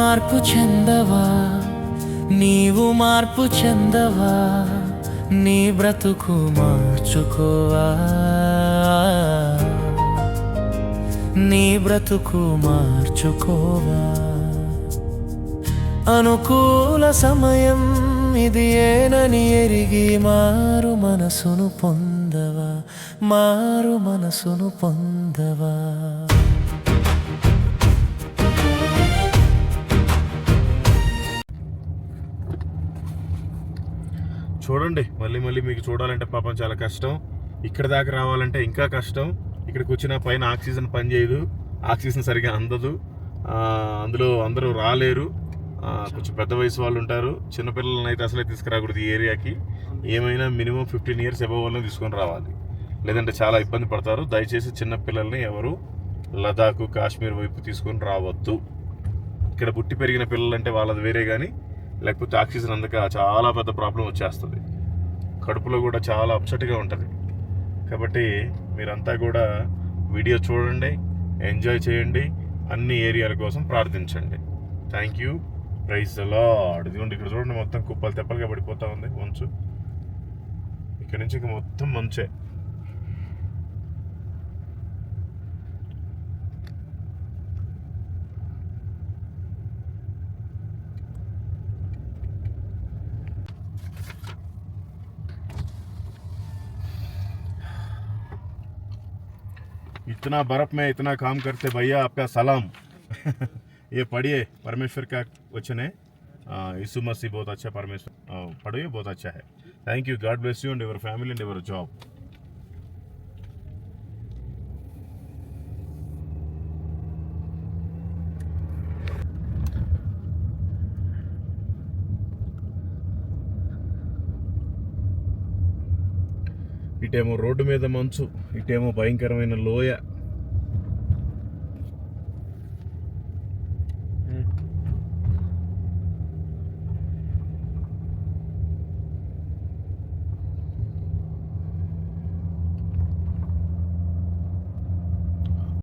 మార్పు చెందవా? నీవు మార్పు చెందవా? నీ బ్రతుకు మార్చుకోవా? నీ బ్రతుకు మార్చుకోవా? అనుకూల సమయం ఇది ఏనని ఎరిగి మారు మనసును పొందవా? మారు మనసును పొందవా? చూడండి మళ్ళీ మళ్ళీ మీకు చూడాలంటే పాపం చాలా కష్టం. ఇక్కడ దాకా రావాలంటే ఇంకా కష్టం. ఇక్కడికి వచ్చిన పైన ఆక్సిజన్ పనిచేయదు. ఆక్సిజన్ సరిగా అందదు. అందులో అందరూ రాలేరు. కొంచెం పెద్ద వయసు వాళ్ళు ఉంటారు. చిన్నపిల్లలని అయితే అసలే తీసుకురాకూడదు ఈ ఏరియాకి. ఏమైనా మినిమం ఫిఫ్టీన్ ఇయర్స్ ఎబవ్ వాళ్ళని తీసుకొని రావాలి. లేదంటే చాలా ఇబ్బంది పడతారు. దయచేసి చిన్నపిల్లల్ని ఎవరు లదాఖ్ కాశ్మీర్ వైపు తీసుకొని రావద్దు. ఇక్కడ పుట్టి పెరిగిన పిల్లలంటే వాళ్ళది వేరే కానీ లేకపోతే ఆక్సిజన్ అందక చాలా పెద్ద ప్రాబ్లం వచ్చేస్తుంది. కడుపులో కూడా చాలా అప్సెట్గా ఉంటుంది. కాబట్టి మీరంతా కూడా వీడియో చూడండి ఎంజాయ్ చేయండి అన్ని ఏరియాల కోసం ప్రార్థించండి. Thank you. ప్రైజ్ అలాడ్ ఇదిగోండి ఇక్కడ చూడండి మొత్తం కుప్పలు తెప్పలుగా పడిపోతూ ఉంది. మంచు ఇక్కడ నుంచి ఇంకా మొత్తం మంచే. इतना बर्फ़ में इतना काम करते भैया आपका सलाम। ये पढ़िए परमेश्वर का वचन है। यीशु मसीह बहुत अच्छा परमेश्वर पढ़िए बहुत अच्छा है। Thank you God bless you and your family and your job ఇటేమో road మీద మంచు ఇటేమో భయంకరమైన లోయ